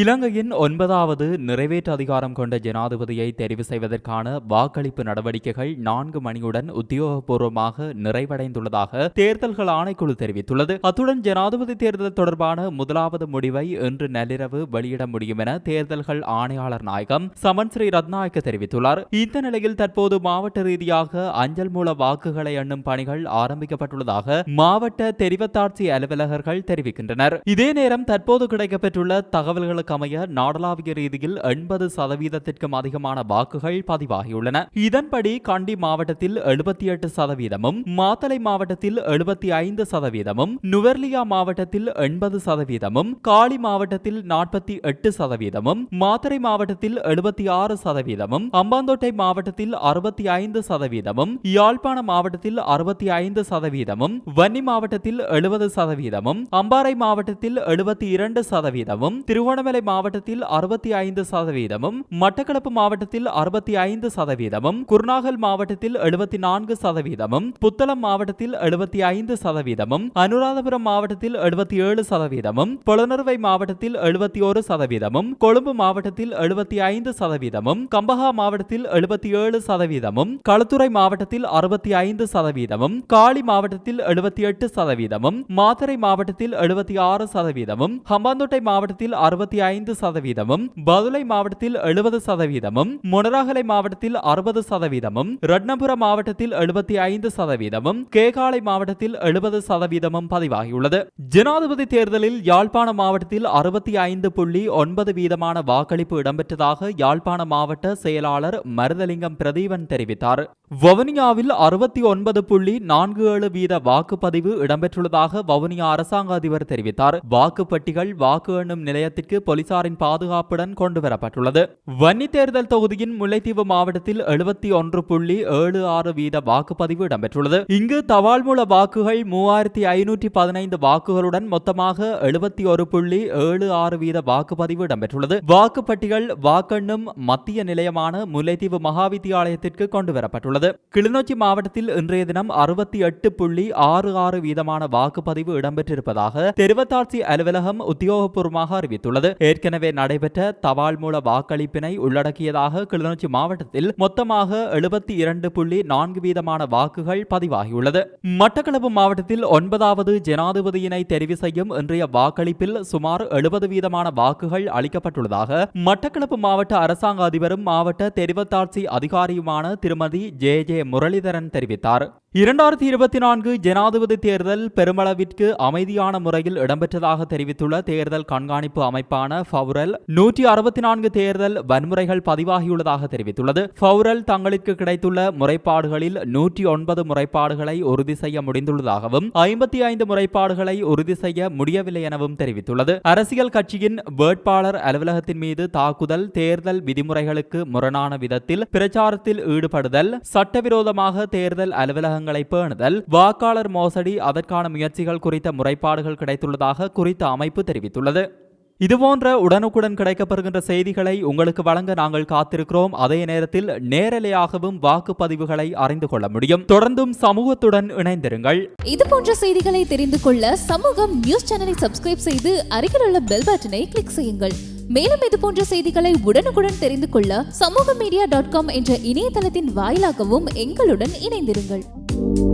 இலங்கையின் ஒன்பதாவது நிறைவேற்று அதிகாரம் கொண்ட ஜனாதிபதியை தெரிவு செய்வதற்கான வாக்களிப்பு நடவடிக்கைகள் நான்கு மணியுடன் உத்தியோகபூர்வமாக நிறைவடைந்துள்ளதாக தேர்தல்கள் ஆணைக்குழு தெரிவித்துள்ளது. அத்துடன் ஜனாதிபதி தேர்தல் தொடர்பான முதலாவது முடிவை இன்று நள்ளிரவு வெளியிட முடியும் என தேர்தல்கள் ஆணையாளர் நாயகம் சமன் ஸ்ரீ ரத்நாயக்க தெரிவித்துள்ளார். இந்த நிலையில் தற்போது மாவட்ட ரீதியாக அஞ்சல் மூல வாக்குகளை எண்ணும் பணிகள் ஆரம்பிக்கப்பட்டுள்ளதாக மாவட்ட தெரிவத்தாட்சி அலுவலகர்கள் தெரிவிக்கின்றனர். இதே நேரம் தற்போது கிடைக்கப்பெற்றுள்ள தகவல்களுக்கு அமைய நாடளாவிய ரீதியில் எண்பது சதவீதத்திற்கும் அதிகமான வாக்குகள் பதிவாகியுள்ளன. இதன்படி கண்டி மாவட்டத்தில் எழுபத்தி எட்டு சதவீதமும் மாத்தளை மாவட்டத்தில் எழுபத்தி ஐந்து சதவீதமும் நுவர்லியா மாவட்டத்தில் எண்பது சதவீதமும் காளி மாவட்டத்தில் நாற்பத்தி எட்டு சதவீதமும் மாத்தறை மாவட்டத்தில் எழுபத்தி ஆறு சதவீதமும் அம்பாந்தோட்டை மாவட்டத்தில் அறுபத்தி ஐந்து சதவீதமும் யாழ்ப்பாண மாவட்டத்தில் அறுபத்தி ஐந்து சதவீதமும் வன்னி மாவட்டத்தில் எழுபது சதவீதமும் அம்பாறை மாவட்டத்தில் எழுபத்தி இரண்டு சதவீதமும் திருகோணமலை மாவட்டத்தில் அறுபத்தி ஐந்து சதவீதமும் மட்டக்களப்பு மாவட்டத்தில் அறுபத்தி ஐந்து சதவீதமும் குர்நாகல் மாவட்டத்தில் எழுபத்தி நான்கு சதவீதமும் புத்தளம் மாவட்டத்தில் எழுபத்தி ஐந்து சதவீதமும் அனுராதபுரம் மாவட்டத்தில் எழுபத்தி ஏழு சதவீதமும் புலனறுவை மாவட்டத்தில் எழுபத்தி ஒரு சதவீதமும் கொழும்பு மாவட்டத்தில் எழுபத்தி ஐந்து சதவீதமும் கம்பஹா மாவட்டத்தில் எழுபத்தி ஏழு சதவீதமும் களத்துறை மாவட்டத்தில் அறுபத்தி ஐந்து சதவீதமும் காளி மாவட்டத்தில் எழுபத்தி எட்டு சதவீதமும் மாத்தறை மாவட்டத்தில் எழுபத்தி ஆறு சதவீதமும் ஹம்பாந்தோட்டை மாவட்டத்தில் அறுபத்தி ஐந்து சதவீதமும் பதுளை மாவட்டத்தில் எழுபது சதவீதமும் மொனராகலை மாவட்டத்தில் அறுபது சதவீதமும் ரட்னபுரம் மாவட்டத்தில் எழுபத்தி ஐந்து சதவீதமும் கேகாலை மாவட்டத்தில் எழுபது சதவீதமும் பதிவாகியுள்ளது. ஜனாதிபதி தேர்தலில் யாழ்ப்பாண மாவட்டத்தில் அறுபத்தி ஐந்து புள்ளி ஒன்பது வீதமான வாக்களிப்பு இடம்பெற்றதாக யாழ்ப்பாண மாவட்ட செயலாளர் மருதலிங்கம் பிரதீபன் தெரிவித்தார். வவுனியாவில் அறுபத்தி ஒன்பது புள்ளி நான்கு ஏழு வீத வாக்குப்பதிவு இடம்பெற்றுள்ளதாக வவுனியா அரசாங்க அதிபர் தெரிவித்தார். வாக்குப்பட்டிகள் வாக்கு எண்ணும் நிலையத்திற்கு போலீசாரின் பாதுகாப்புடன் கொண்டுவரப்பட்டுள்ளது. வன்னி தேர்தல் தொகுதியின் முல்லைத்தீவு மாவட்டத்தில் எழுபத்தி ஒன்று புள்ளி ஏழு ஆறு வீத வாக்குப்பதிவு இடம்பெற்றுள்ளது. இங்கு தபால் மூல வாக்குகள் மூவாயிரத்தி ஐநூற்றி பதினைந்து வாக்குகளுடன் மொத்தமாக எழுபத்தி ஒரு புள்ளி ஏழு ஆறு வீத வாக்குப்பதிவு இடம்பெற்றுள்ளது. வாக்குப்பட்டிகள் வாக்கெண்ணும் மத்திய நிலையமான முல்லைத்தீவு மகாவித்தியாலயத்திற்கு கொண்டுவரப்பட்டுள்ளது. கிளிநொச்சி மாவட்டத்தில் இன்றைய தினம் அறுபத்தி எட்டு புள்ளி ஆறு ஆறு வீதமான வாக்குப்பதிவு இடம்பெற்றிருப்பதாக தெரிவத்தாட்சி அலுவலகம் உத்தியோகபூர்வமாக அறிவித்துள்ளது. ஏற்கனவே நடைபெற்ற தபால் மூல வாக்களிப்பினை உள்ளடக்கியதாக கிளிநொச்சி மாவட்டத்தில் மொத்தமாக எழுபத்தி இரண்டு புள்ளி நான்கு வீதமான வாக்குகள் பதிவாகியுள்ளது. மட்டக்களப்பு மாவட்டத்தில் ஒன்பதாவது ஜனாதிபதியினை தெரிவு செய்யும் இன்றைய வாக்களிப்பில் சுமார் எழுபது வீதமான வாக்குகள் அளிக்கப்பட்டுள்ளதாக மட்டக்களப்பு மாவட்ட அரசாங்க அதிபரும் மாவட்ட தெரிவத்தாட்சி அதிகாரியுமான திருமதி ஜே ஜே முரளிதரன் தெரிவித்தார். இரண்டாயிரத்தி இருபத்தி நான்கு ஜனாதிபதி தேர்தல் பெருமளவிற்கு அமைதியான முறையில் இடம்பெற்றதாக தெரிவித்துள்ள தேர்தல் கண்காணிப்பு அமைப்பான ஃபவுரல் நூற்றி அறுபத்தி நான்கு தேர்தல் வன்முறைகள் பதிவாகியுள்ளதாக தெரிவித்துள்ளது. ஃபவுரல் தங்களுக்கு கிடைத்துள்ள முறைப்பாடுகளில் நூற்றி ஒன்பது முறைப்பாடுகளை உறுதி செய்ய முடிந்துள்ளதாகவும் ஐம்பத்தி ஐந்து முறைப்பாடுகளை உறுதி செய்ய முடியவில்லை எனவும் தெரிவித்துள்ளது. அரசியல் கட்சியின் வேட்பாளர் அலுவலகத்தின் மீது தாக்குதல் தேர்தல் விதிமுறைகளுக்கு முரணான விதத்தில் பிரச்சாரத்தில் ஈடுபடுதல் சட்டவிரோதமாக தேர்தல் அலுவலகங்கள் விவரங்களை பேணுதல் வாக்காளர் மோசடி அதற்கான முயற்சிகள் குறித்த முறைப்பாடுகள் கிடைத்துள்ளதாக குறித்த அமைப்பு தெரிவித்துள்ளது. இதுபோன்ற உடனுக்குடன் கிடைக்கப்படுகின்ற செய்திகளை உங்களுக்கு வழங்க நாங்கள் காத்திருக்கிறோம். அதே நேரத்தில் நேரலையாகவும் வாக்குப்பதிவுகளை அறிந்து கொள்ள முடியும். தொடர்ந்தும் சமூகத்துடன் இணைந்திருங்கள். இது போன்ற செய்திகளை தெரிந்து கொள்ள சமூகம் நியூஸ் சேனலை சப்ஸ்கிரைப் செய்து அருகில் உள்ள பெல் பட்டனை கிளிக் செய்யுங்கள். மேலும் இது போன்ற செய்திகளை உடனுக்குடன் தெரிந்து கொள்ள சமூக மீடியா டாட் காம் என்ற இணையதளத்தின் வாயிலாகவும் எங்களுடன் இணைந்திருங்கள். Thank you.